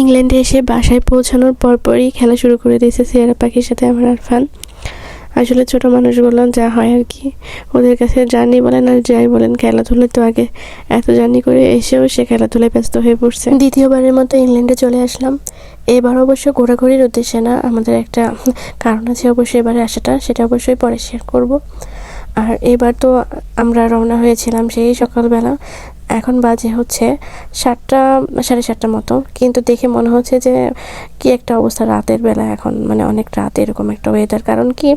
ইংল্যান্ডে এসে বাসায় পৌঁছানোর পরপরই খেলা শুরু করে দিয়েছে সিয়ারা পাখির সাথে আমার আরফান। আসলে ছোট মানুষগুলো যা হয় আর কি। ওদের কাছে জার্নি বলেন আর যাই বলেন খেলাধুলো তো আগে এত জার্নি করে এসেও সে খেলাধুলায় ব্যস্ত হয়ে পড়ছে। দ্বিতীয়বারের মতো ইংল্যান্ডে চলে আসলাম। এবার অবশ্য ঘোরাঘুরির উদ্দেশ্যে না, আমাদের একটা কারণ আছে অবশ্যই এবারে আসাটা, সেটা অবশ্যই পরে শেয়ার করব। আর এবার তো আমরা রওনা হয়েছিলাম সেই সকালবেলা। এখন বাজে হচ্ছে সাতটা, সাড়ে সাতটা মতো। কিন্তু দেখে মনে হচ্ছে যে কি একটা অবস্থা রাতের বেলা এখন মানে অনেক রাত এরকম একটা ওয়েদার কারণ কি,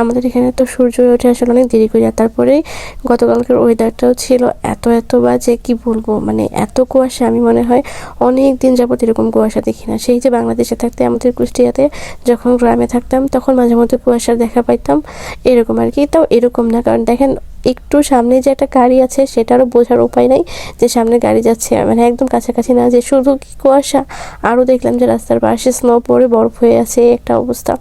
আমাদের এখানে তো সূর্য ওঠে আসলে অনেক দেরি করে। আর তারপরেই গতকালকের ওয়েদারটাও ছিল এত এত বাজে, কি বলব? মানে এত কুয়াশা, আমি মনে হয় অনেক দিন যাবত এরকম কুয়াশা দেখি না। সেই যে বাংলাদেশে থাকতে, আমাদের কুষ্টিয়াতে যখন গ্রামে থাকতাম, তখন মাঝে মধ্যে কুয়াশা দেখা পাইতাম। এরকম আর কি, তাও এরকম না। কারণ দেখেন একটু সামনে যে একটা গাড়ি আছে, সেটারও বোঝার উপায় নাই যে সামনে গাড়ি যাচ্ছে মানে একদম কাছাকাছি না, যে শুধু কি কুয়াশা, আরও দেখলাম যে রাস্তার পাশে স্নো পড়ে, বরফ হয়ে আছে একটা অবস্থা।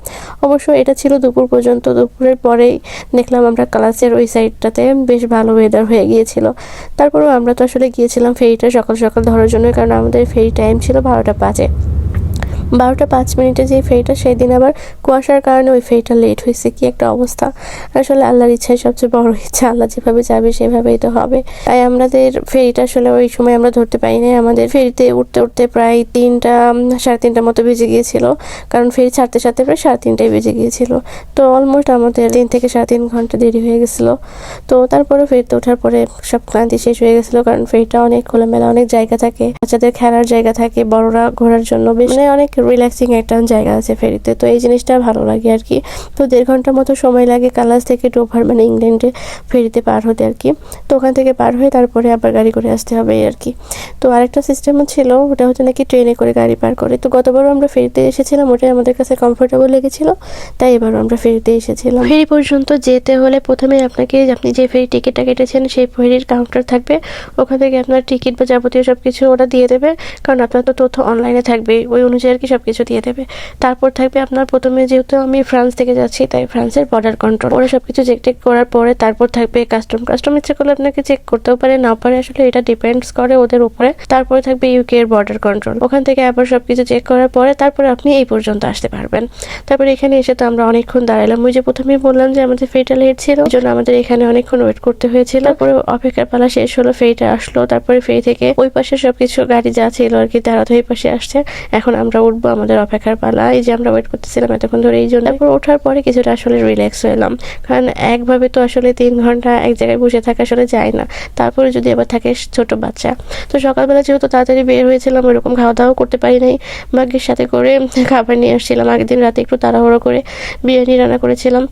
অবশ্য এটা ছিল দুপুর পর্যন্ত, দুপুরের পরেই দেখলাম আমরা ক্লাসের ওই সাইডটাতে বেশ ভালো ওয়েদার হয়ে গিয়েছিল। তারপরেও আমরা তো আসলে গিয়েছিলাম ফেরিটা সকাল সকাল ধরার জন্য কারণ আমাদের ফেরি টাইম ছিল বারোটা পাঁচে। বারোটা পাঁচ মিনিটে যে ফেরিটা সেই দিন আবার কুয়াশার কারণে ওই ফেরিটা লেট হয়েছে। কি একটা অবস্থা। আসলে আল্লাহর ইচ্ছাই সবচেয়ে বড় ইচ্ছা, আল্লাহ যেভাবে যাবে সেভাবেই তো হবে। তাই আমাদের ফেরিটা আসলে ওই সময় আমরা ধরতে পারিনি। আমাদের ফেরিতে উঠতে উঠতে প্রায় তিনটা, সাড়ে তিনটার মতো বেজে গিয়েছিল। কারণ ফেরি ছাড়তে ছাড়তে প্রায় সাড়ে তিনটায় বেজে গিয়েছিল। তো অলমোস্ট আমাদের তিন থেকে সাড়ে তিন ঘণ্টা দেরি হয়ে গেছিল। তো তারপরে ফেরিতে ওঠার পরে সব ক্লান্তি শেষ হয়ে গেছিল। কারণ ফেরিটা অনেক খোলামেলা, অনেক জায়গা থাকে। বাচ্চাদের খেলার জায়গা থাকে, বড়রা ঘোরার জন্য বেশ মানে অনেক রিল্যাক্সিং একটা জায়গা আছে ফেরিতে। তো এই জিনিসটা ভালো লাগে আর কি। তো দেড় ঘণ্টার মতো সময় লাগে কালাস থেকে ডোভার মানে ইংল্যান্ডে ফেরিতে পার হতে আর কি। তো ওখান থেকে পার হয়ে তারপরে আবার গাড়ি করে আসতে হবে আর কি। তো আরেকটা সিস্টেমও ছিল, ওটা হচ্ছে নাকি ট্রেনে করে গাড়ি পার করে। তো গতবারও আমরা ফেরিতে এসেছিলাম, ওটাই আমাদের কাছে কমফোর্টেবল লেগেছিল। তাই এবারও আমরা ফেরিতে এসেছিলাম। ফেরি পর্যন্ত যেতে হলে প্রথমে আপনাকে, আপনি যে ফেরি টিকিটটা কেটেছেন, সেই ফেরির কাউন্টার থাকবে। ওখান থেকে আপনার টিকিট বা যাবতীয় সব কিছু ওরা দিয়ে দেবে। কারণ আপনার তো তথ্য অনলাইনে থাকবে ওই অনুযায়ী আর কি সব কিছু দিয়ে দেবে। তারপর থাকবে আপনার প্রথমে যেহেতু আমি ফ্রান্স থেকে যাচ্ছি, তাই ফ্রান্সের বর্ডার কন্ট্রোল ওরা সব কিছু চেক টেক করার পরে তারপর থাকবে কাস্টম কাস্টম ইচ্ছে করলে আপনাকে চেক করতেও পারে না পারে। আসলে এটা ডিপেন্ডস করে ওদের উপরে। তারপরে থাকবে ইউকে এর বর্ডার কন্ট্রোল ওখান থেকে আবার সবকিছু চেক করার পরে তারপরে আপনি এই পর্যন্ত আসতে পারবেন। তারপরে এখানে এসে তো আমরা অনেকক্ষণ দাঁড়ালাম ওই যে প্রথমেই বললাম যে আমাদের ফেরিটা লেট ছিল, ওই জন্য আমাদের এখানে অনেকক্ষণ ওয়েট করতে হয়েছিল। তারপরে অপেক্ষার পালা শেষ হলো ফেরিটা আসলো। তারপরে ফেরি থেকে ওই পাশে সবকিছু গাড়ি যা ছিল আর কি, তারা তো এই পাশে আসছে। এখন আমরা উঠবো আমাদের অপেক্ষার পালা। এই যে আমরা ওয়েট করতেছিলাম এতক্ষণ ধরে এই জন্য। তারপর ওঠার পরে কিছুটা আসলে রিল্যাক্স হলাম কারণ একভাবে তো আসলে তিন ঘণ্টা এক জায়গায় বসে থাকা আসলে যায় না। তারপরে যদি আবার থাকে ছোট বাচ্চা। তো সকালবেলা যেহেতু তাড়াতাড়ি বের হয়েছিলাম ওরকম খাওয়া দাওয়া করতে পারি নাই। ভাগ্যের সাথে করে খাবার নিয়ে আসছিলাম। আগের দিন রাতে একটু তাড়াহুড়ো করে বিরিয়ানি রান্না করেছিলাম।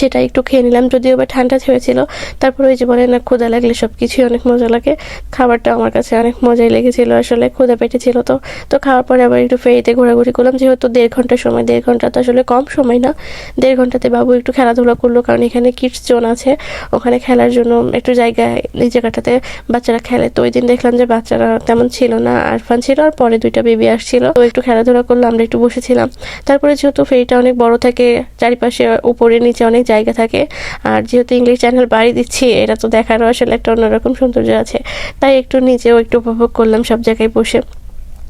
সেটা একটু খেয়ে নিলাম, যদিও বা ঠান্ডা হয়েছিল। তারপর ওই যে বলে না ক্ষুদা লাগলে সব কিছুই অনেক মজা লাগে। খাবারটা আমার কাছে অনেক মজাই লেগেছিল, আসলে ক্ষুদা পেটে ছিল তো। তো খাওয়ার পরে আবার একটু ফেরিতে ঘোরাঘুরি করলাম, যেহেতু দেড় ঘণ্টার সময়, দেড় ঘণ্টা তো আসলে কম সময় না। দেড় ঘন্টাতে বাবু একটু খেলাধুলা করল, কারণ এখানে কিডস জোন আছে। ওখানে খেলার জন্য একটু জায়গায়, এই জায়গাটাতে বাচ্চারা খেলে। তো ওই দিন দেখলাম যে বাচ্চারা তেমন ছিল না, আরফান ছিল আর পরে দুইটা বেবি আসছিল। তো একটু খেলাধুলা করল, আমরা একটু বসেছিলাম। তারপরে যেহেতু ফেরিটা অনেক বড় থাকে, চারিপাশে উপরে, নিচে অনেক জায়গা থাকে। আর যেহেতু ইংলিশ চ্যানেল বাড়ি দিচ্ছি, এটা তো দেখারও আসলে একটা অন্যরকম সৌন্দর্য আছে। তাই একটু নিজেও একটু উপভোগ করলাম সব জায়গায় বসে।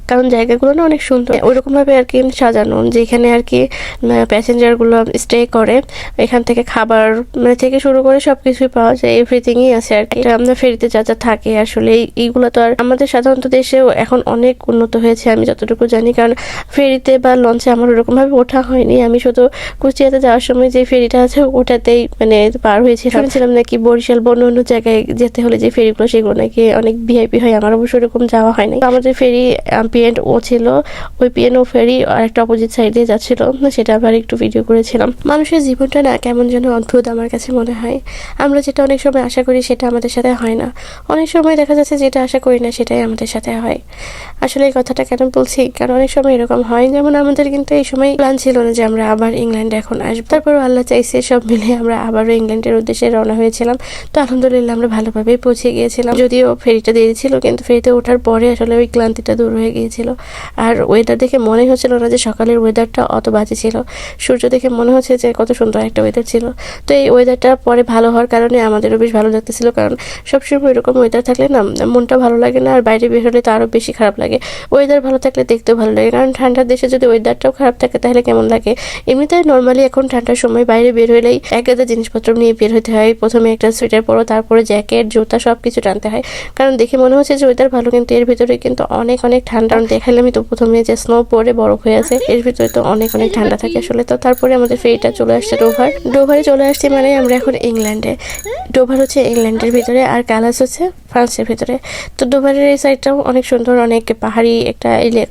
কারণ জায়গাগুলো না অনেক সুন্দর। ওইরকমভাবে আর কি সাজানো, যেখানে আর কি প্যাসেঞ্জারগুলো স্টে করে, এখান থেকে খাবার মানে থেকে শুরু করে সব কিছুই পাওয়া যায় এভরিথিংই আছে আর কি। আমরা ফেরিতে যা যা থাকে, আসলে এইগুলো তো আর আমাদের সাধারণত দেশেও এখন অনেক উন্নত হয়েছে, আমি যতটুকু জানি। কারণ ফেরিতে বা লঞ্চে আমার ওরকমভাবে ওঠা হয়নি। আমি শুধু কুচিয়াতে যাওয়ার সময় যে ফেরিটা আছে, ওটাতেই মানে পার হয়েছি শুনেছিলাম নাকি বরিশাল বা অন্য জায়গায় যেতে হলে যে ফেরিগুলো, সেগুলো নাকি অনেক ভিআইপি হয়। আমার অবশ্য ওরকম যাওয়া হয়নি। আমাদের ফেরি পিএন ও ছিল। ওই পিএন ও ফেরি আর একটা অপোজিট সাইডে যাচ্ছিল। সেটা আবার একটু ভিডিও করেছিলাম। মানুষের জীবনটা না কেমন যেন অদ্ভুত আমার কাছে মনে হয়। আমরা যেটা অনেক সময় আশা করি সেটা আমাদের সাথে হয় না। অনেক সময় দেখা যাচ্ছে যেটা আশা করি না সেটাই আমাদের সাথে হয়। আসলে এই কথাটা কেন বলছি? কারণ অনেক সময় এরকম হয়। যেমন আমাদের কিন্তু এই সময় প্ল্যান ছিল না যে আমরা আবার ইংল্যান্ডে এখন আসব। তারপর আল্লাহ চাইছে সব মিলে আমরা আবারও ইংল্যান্ডের উদ্দেশ্যে রওনা হয়েছিলাম। তো আলহামদুলিল্লাহ আমরা ভালোভাবেই পৌঁছে গিয়েছিলাম। যদিও ফেরিটা দেরি ছিল, কিন্তু ফেরিতে ওঠার পরে আসলে ওই ক্লান্তিটা দূর হয়ে গিয়েছিল দিয়েছিল। আর ওয়েদার দেখে মনে হচ্ছিল না যে সকালের ওয়েদারটা অত বাজে ছিল। সূর্য দেখে মনে হচ্ছে যে কত সুন্দর একটা ওয়েদার ছিল। তো এই ওয়েদারটা পরে ভালো হওয়ার কারণে আমাদেরও বেশ ভালো লাগতেছিল, কারণ সবসময় এরকম ওয়েদার থাকলে না মনটা ভালো লাগে না, আর বাইরে বের হলে তো আরও বেশি খারাপ লাগে। ওয়েদার ভালো থাকলে দেখতেও ভালো লাগে, কারণ ঠান্ডার দেশে যদি ওয়েদারটাও খারাপ থাকে তাহলে কেমন লাগে? এমনিতে নর্মালি এখন ঠান্ডার সময় বাইরে বের হলেই এক গাদা জিনিসপত্র নিয়ে বের হতে হয়। প্রথমে একটা সোয়েটার পরো, তারপরে জ্যাকেট জুতা সব কিছু টানতে হয়। কারণ দেখে মনে হচ্ছে যে ওয়েদার ভালো কিন্তু এর ভিতরে কিন্তু অনেক অনেক ঠান্ডা কারণ দেখালে আমি তো প্রথমে যে স্নো পরে বরফ হয়ে আছে, এর ভিতরে তো অনেক অনেক ঠান্ডা থাকে আসলে। তো তারপরে আমাদের ফেরিটা চলে আসছে ডোভার। ডোভারে চলে আসছে মানে আমরা এখন ইংল্যান্ডে। ডোভার হচ্ছে ইংল্যান্ডের ভিতরে আর কালাস হচ্ছে ফ্রান্সের ভিতরে। তো ডোভারের এই সাইডটাও অনেক সুন্দর, অনেক পাহাড়ি একটা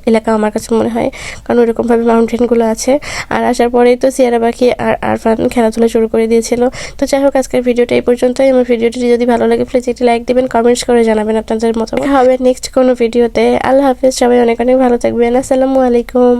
এলাকা আমার কাছে মনে হয়, কারণ ওরকমভাবে মাউন্টেনগুলো আছে। আর আসার পরেই তো সিয়ারা পাখি আর আরফান খেলাধুলা শুরু করে দিয়েছিল। তো যাই হোক, আজকের ভিডিওটা এই পর্যন্তই। আমার ভিডিওটি যদি ভালো লাগে প্লিজ একটি লাইক দেবেন কমেন্টস করে জানাবেন আপনাদের মতো হবে নেক্সট কোনো ভিডিওতে আল্লাহ হাফিজ সবাই অনেক অনেক ভালো থাকবেন। আসসালামু আলাইকুম।